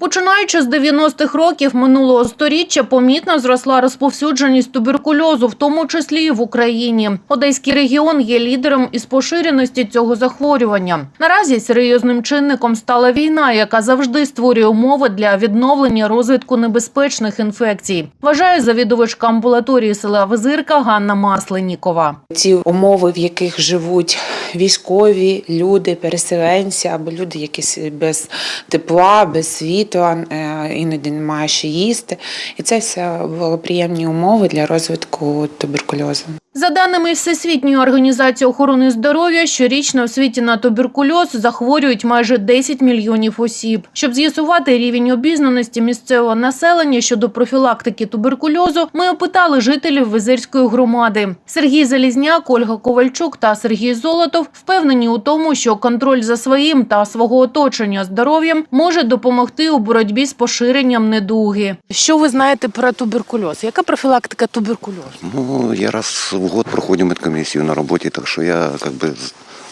Починаючи з 90-х років минулого сторіччя, помітно зросла розповсюдженість туберкульозу, в тому числі і в Україні. Одеський регіон є лідером із поширеності цього захворювання. Наразі серйозним чинником стала війна, яка завжди створює умови для відновлення розвитку небезпечних інфекцій. Вважає завідувачка амбулаторії села Визирка Ганна Масленікова. Ті умови, в яких живуть військові, люди, переселенці або люди, які без тепла, без світла, е, іноді немає що їсти. І це все благоприємні умови для розвитку туберкульозу. За даними Всесвітньої організації охорони здоров'я, щорічно в світі на туберкульоз захворюють майже 10 мільйонів осіб. Щоб з'ясувати рівень обізнаності місцевого населення щодо профілактики туберкульозу, ми опитали жителів Визирської громади. Сергій Залізняк, Ольга Ковальчук та Сергій Золотов впевнені у тому, що контроль за своїм та свого оточення здоров'ям може допомогти у боротьбі з поширенням недуги. Що ви знаєте про туберкульоз? Яка профілактика туберкульозу? Ну, я раз в год проходжу медкомиссию на роботі, так що я как бы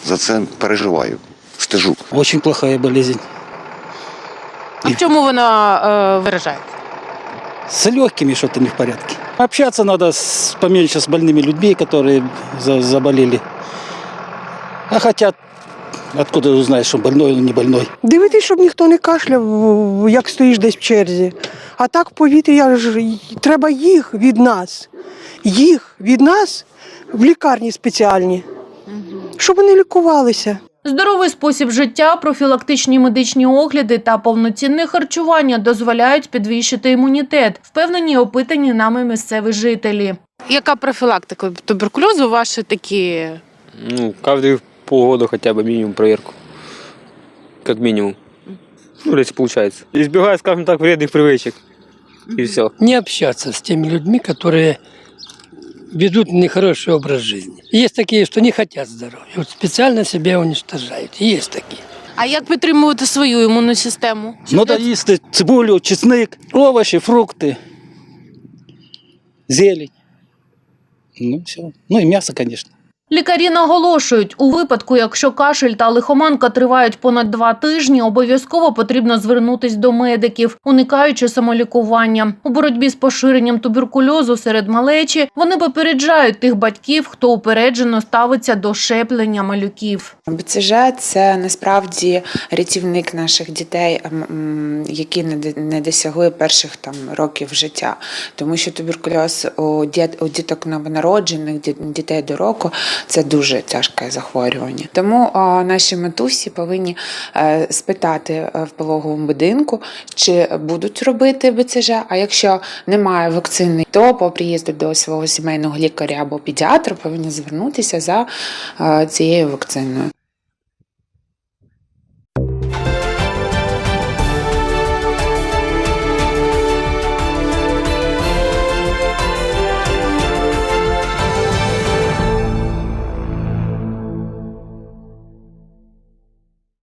за це переживаю, стежу. Очень плохая болезнь. А в чому вона е, виражається? С легкими что-то не в порядке. Общаться надо с, поменьше с больными людьми, которые за- заболели. А хотят, откуда узнаешь, что больной или не больной. Дивитись, щоб ніхто не кашляв, як стоїш десь в черзі. А так в повітрі я ж треба їх від нас. Їх від нас в лікарні спеціальні, щоб вони лікувалися. Здоровий спосіб життя, профілактичні медичні огляди та повноцінне харчування дозволяють підвищити імунітет, впевнені опитані нами місцеві жителі. Яка профілактика туберкульозу? Ваші такі Ну, каждые полгода хотя бы минимум проверку. Как минимум. Ну, если получается. Избегая, скажем так, вредных привычек. И все. не общаться с теми людьми, которые ведут нехороший образ жизни. Есть такие, что не хотят здоровья, вот специально себя уничтожают. Есть такие. а як підтримувати свою імунну систему? Надо їсти цибулю, чесник, овощи, фрукти, зелень. Ну, все. Ну и мясо, конечно. Лікарі наголошують, у випадку, якщо кашель та лихоманка тривають понад два тижні, обов'язково потрібно звернутись до медиків, уникаючи самолікування. У боротьбі з поширенням туберкульозу серед малечі вони попереджають тих батьків, хто упереджено ставиться до щеплення малюків. БЦЖ це насправді рятівник наших дітей, ем, які не досягли перших там років життя, тому що туберкульоз у діт- у діток новонароджених, ді- дітей до року це дуже тяжке захворювання. Тому наші матусі повинні е, спитати е, в пологовому будинку, чи будуть робити БЦЖ. А якщо немає вакцини, то по приїзду до свого сімейного лікаря або педіатра повинні звернутися за е, цією вакциною.